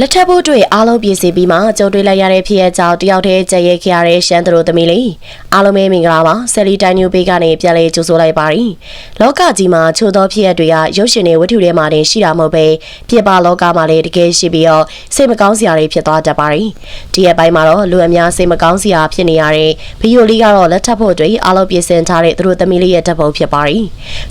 လက်ထပ်ဖို့တွေ့အားလုံးပြည်စီပြီးမှကြုံတွေ့လိုက်ရတဲ့ဖြစ်ရဲ့ကြောင့်တယောက်တည်းကြက်ရဲခရတဲ့ရှမ်းသူတို့သမီးလေးအားလုံးပဲမင်္ဂလာပါဆယ်လီတိုင်းညူပေးကနေပြန်လေးကြိုဆိုလိုက်ပါရီလောကကြီးမှာချို့သောဖြစ်ရက်တွေကရုပ်ရှင်တွေဝတ္ထုတွေမှာတင်ရှိတာမဟုတ်ပဲပြပလောကမှာလည်းတကယ်ရှိပြီးတော့စိတ်မကောင်းစရာတွေဖြစ်သွားတတ်ပါရီဒီရက်ပိုင်းမှာတော့လူအများစိတ်မကောင်းစရာဖြစ်နေရတဲ့ဗီယိုလီကတော့လက်ထပ်ဖို့တွေ့အားလုံးပြင်ဆင်ထားတဲ့သူတို့သမီးလေးရဲ့တပ်ပုံဖြစ်ပါရီ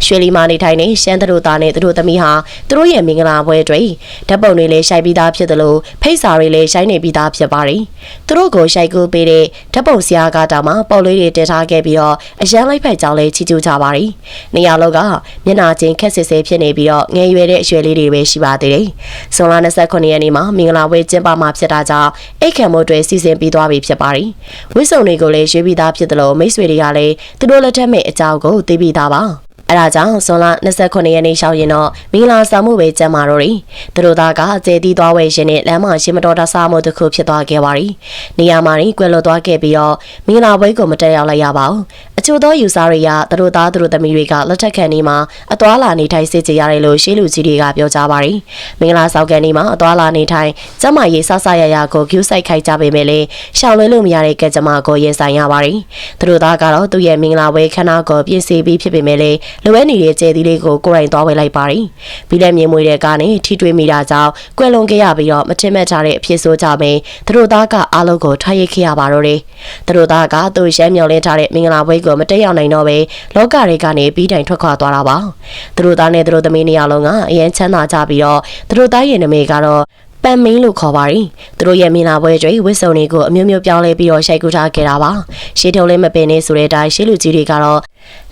ရွှေလီမာနေထိုင်နေရှမ်းသူတို့သားနဲ့သူတို့သမီးဟာသူတို့ရဲ့မင်္ဂလာပွဲတွေဓာတ်ပုံတွေလည်းရှိုက်ပြီးသားဖြစ်တယ်လို့ဖိတ်စာတွေလည်းရှိုင်းနေပြီးသားဖြစ်ပါတယ်။သူတို့ကိုရှိုက်ကူပေးတဲ့ဓာတ်ပုံဆရာကတောင်မှပုံလေးတွေတင်ထားခဲ့ပြီးတော့အရန်လိုက်ဖက်ကြောင်းလည်းချီကျူးကြပါတယ်။နေရာလောက်ကမျက်နာချင်းခက်စစ်စစ်ဖြစ်နေပြီးတော့ငယ်ရွယ်တဲ့အရွယ်လေးတွေပဲရှိပါသေးတယ်။ဇွန်လ29ရက်နေ့မှာမင်္ဂလာပွဲကျင်းပမှာဖြစ်တာကြောင့်အိတ်ခံမို့တွေစီစဉ်ပြီးသွားပြီဖြစ်ပါတယ်။ဝစ်စုံတွေကိုလည်းရွေးပြီးသားဖြစ်တယ်လို့မိတ်ဆွေတွေကလည်းသူတို့လက်ထက်မဲ့အကြောင်းကိုသိပြီးသားပါ။ အဲဒါကြောင့်ဇွန်လ29ရက်နေ့ရှောင်းရင်တော့မင်္ဂလာဆောင်မှုပဲကျမ်းမာတော့တယ်။သူတို့သားကကျေတီသွားဝယ်ရှင်နဲ့လမ်းမရှင်းမတော်တာစားမှုတစ်ခုဖြစ်သွားခဲ့ပါရီ။နေရာမှာရင်ကွယ်လွတ်သွားခဲ့ပြီးတော့မင်္ဂလာပွဲကိုမတက်ရောက်လိုက်ရပါဘူး။အချို့သောယူဆတွေကသူတို့သားသူတို့သမီးတွေကလက်ထက်ခံနေမှာအသွာလာနေထိုင်စေချရတယ်လို့ရှေးလူကြီးတွေကပြောကြပါရီ။မင်္ဂလာဆောင်ကန်နေမှာအသွာလာနေထိုင်ကျမရေးဆဆရရကို view site ခိုက်ကြပေမဲ့လည်းရှောင်လွှဲလို့မရတဲ့ကကြမ္မာကိုရင်ဆိုင်ရပါရီ။သူတို့သားကတော့သူ့ရဲ့မင်္ဂလာပွဲခန်းနာကိုပြင်ဆင်ပြီးဖြစ်ပေမဲ့လည်းလိုအပ်နေတဲ့ကျဲသီးလေးကိုကိုယ်တိုင်သွားဝယ်လိုက်ပါတယ်။ပြီးလည်းမြေမွေတဲ့ကားနဲ့ထိတွေ့မိတာကြောင့်ကွယ်လွန်ခဲ့ရပြီးတော့မထင်မှတ်ထားတဲ့အဖြစ်ဆိုကြမယ်။သူတို့သားကအားလုံးကိုထားရိတ်ခဲ့ရပါတော့တယ်။သူတို့သားကသူ့ရှမ်းမြောင်လင်းထားတဲ့မင်္ဂလာပွဲကိုမတက်ရောက်နိုင်တော့ပဲလောကတွေကနေပြီးတိုင်ထွက်ခွာသွားတာပါ။သူတို့သားနဲ့သူတို့သမီးနှစ်ယောက်လုံးကအရင်ချမ်းသာကြပြီးတော့သူတို့သားရဲ့နမိတ်ကတော့ ပန်မင်းလို့ခေါ်ပါရီသူတို့ရဲ့မင်လာပွဲတွေဝစ်စုံတွေကိုအမျိုးမျိုးပြောင်းလဲပြီးတော့ရှိုက်ကူထားခဲ့တာပါရှေးထုံလေးမပင်နေဆိုတဲ့အတိုင်းရှေးလူကြီးတွေကတော့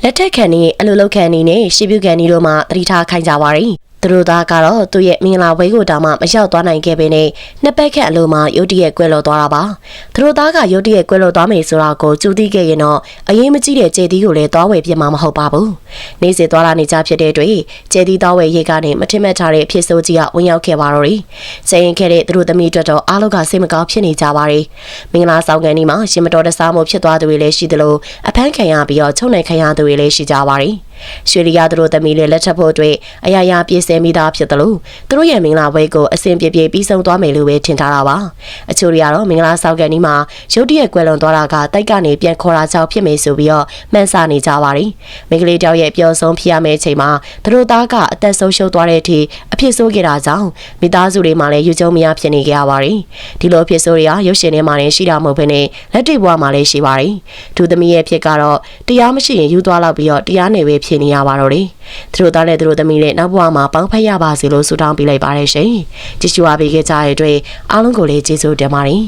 လက်ထက်ခံနေအလိုလောက်ခံနေနဲ့ရှေးပြုခံနေတို့မှတတိထားခိုင်းကြပါရီ သူတို့သားကတော့သူ့ရဲ့မင်္ဂလာပွဲကိုတောင်မှမရောက်သွားနိုင်ခဲ့ပေနဲ့နှစ်ပတ်ခန့်အလိုမှာရုတ်တရက်ကွဲလော်သွားတာပါသူတို့သားကရုတ်တရက်ကွဲလော်သွားမယ်ဆိုတာကိုကြိုသိခဲ့ရင်တော့အရင်မကြည့်တဲ့ကျေသီးကိုလည်းသွားဝယ်ပြစ်မှာမဟုတ်ပါဘူးနေစီသွားလာနေကြဖြစ်တဲ့အတွက်ကျေသီးသွားဝယ်ရိတ်ကနေမထင်မှတ်ထားတဲ့ဖြစ်စိုးကြီးကဝင်ရောက်ခဲ့ပါတော့တယ်စိတ်ရင်ခဲ့တဲ့သူတို့သမီးအတွက်တော့အားလုံးကစိတ်မကောင်းဖြစ်နေကြပါတယ်မင်္ဂလာဆောင်ကန်ဒီမှာရှင်မတော်တဆမှုဖြစ်သွားသူတွေလည်းရှိသလိုအဖမ်းခံရပြီးတော့ချုံနိုင်ခံရသူတွေလည်းရှိကြပါတယ် ရွှေလီယာတို့သမီးလေးလက်ထပ်ဖို့အတွက်အရာရာပြည့်စင်မိသားဖြစ်တယ်လို့သူတို့ရဲ့မင်္ဂလာပွဲကိုအစဉ်ပြေပြေပြီးဆုံးသွားမယ်လို့ပဲထင်ထားတာပါအချို့တွေကတော့မင်္ဂလာဆောင်ကန်ဒီမှာရုတ်တရက်ကွယ်လွန်သွားတာကတိုက်ကနေပြန်ခေါ်တာကြောင့်ဖြစ်မယ်ဆိုပြီးတော့မှန်းဆနေကြပါတယ်မိန်းကလေးတယောက်ရဲ့ပြောဆုံးဖြစ်ရမယ့်အချိန်မှာသူတို့သားကအသက်ဆုံးရှုံးသွားတဲ့အထိအဖြစ်ဆိုးခဲ့တာကြောင့်မိသားစုတွေမှာလည်းယူကျုံမရဖြစ်နေကြရပါတယ်ဒီလိုအဖြစ်ဆိုးတွေကရုပ်ရှင်ထဲမှာလည်းရှိတာမဟုတ်ဘဲနဲ့လက်တွေ့ဘဝမှာလည်းရှိပါတယ်သူသမီးရဲ့ဖြစ်ကတော့တရားမရှိရင်ယူသွားလောက်ပြီးတော့တရားနယ်ပဲဖြစ်နေရပါတော့တယ်သူတို့သားနဲ့သူတို့သမီးနဲ့နောက်ဘဝမှာပေါင်းဖက်ရပါစေလို့ဆုတောင်းပေးလိုက်ပါတယ်ရှင်ကြည့်ရှုအားပေးခဲ့ကြတဲ့အတွက်အားလုံးကိုလည်းကျေးဇူးတင်ပါတယ်